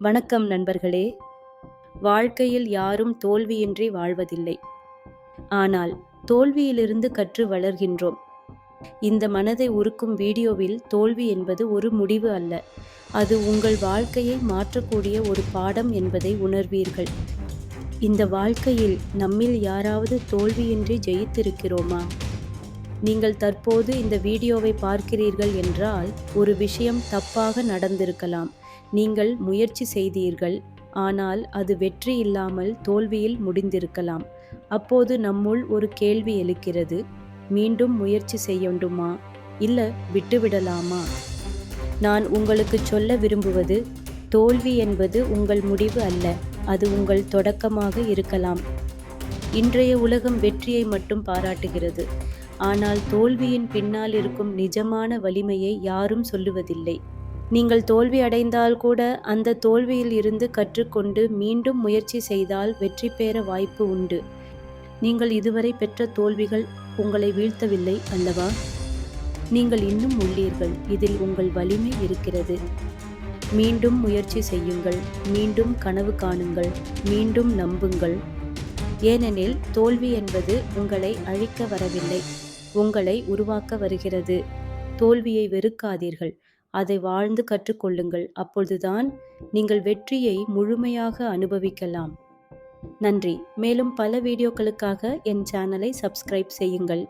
வணக்கம் நண்பர்களே. வாழ்க்கையில் யாரும் தோல்வியின்றி வாழ்வதில்லை. ஆனால் தோல்வியிலிருந்து கற்று வளர்கின்றோம். இந்த மனதை உருக்கும் வீடியோவில் தோல்வி என்பது ஒரு முடிவு அல்ல. அது உங்கள் வாழ்க்கையை மாற்றக்கூடிய ஒரு பாடம் என்பதை உணர்வீர்கள். இந்த வாழ்க்கையில் நம்மில் யாராவது தோல்வியின்றி ஜெயித்திருக்கிறோமா? நீங்கள் தற்போது இந்த வீடியோவை பார்க்கிறீர்கள் என்றால் ஒரு விஷயம் தப்பாக நடந்திருக்கலாம். நீங்கள் முயற்சி செய்தீர்கள் ஆனால் அது வெற்றி இல்லாமல் தோல்வியில் முடிந்திருக்கலாம். அப்போது நம்முள் ஒரு கேள்வி எழுக்கிறது மீண்டும் முயற்சி செய்யண்டுமா? இல்லை விட்டுவிடலாமா? நான் உங்களுக்கு சொல்ல விரும்புவது தோல்வி என்பது உங்கள் முடிவு அல்ல அது உங்கள் தொடக்கமாக இருக்கலாம். இன்றைய உலகம் வெற்றியை மட்டும் பாராட்டுகிறது. ஆனால் தோல்வியின் பின்னால் இருக்கும் நிஜமான வலிமையை யாரும் சொல்லுவதில்லை. நீங்கள் தோல்வி அடைந்தால் கூட அந்த தோல்வியில் இருந்து கற்றுக்கொண்டு மீண்டும் முயற்சி செய்தால் வெற்றி பெற வாய்ப்பு உண்டு. நீங்கள் இதுவரை பெற்ற தோல்விகள் உங்களை வீழ்த்தவில்லை அல்லவா? நீங்கள் இன்னும் உள்ளீர்கள். இதில் உங்கள் வலிமை இருக்கிறது. மீண்டும் முயற்சி செய்யுங்கள். மீண்டும் கனவு காணுங்கள். மீண்டும் நம்புங்கள். ஏனெனில் தோல்வி என்பது உங்களை அழிக்க வரவில்லை. உங்களை உருவாக்க வருகிறது. தோல்வியை வெறுக்காதீர்கள். அதை வாழ்ந்து கற்றுக்கொள்ளுங்கள். அப்பொழுதுதான் நீங்கள் வெற்றியை முழுமையாக அனுபவிக்கலாம். நன்றி. மேலும் பல வீடியோக்களுக்காக என் சேனலை சப்ஸ்கிரைப் செய்யுங்கள்.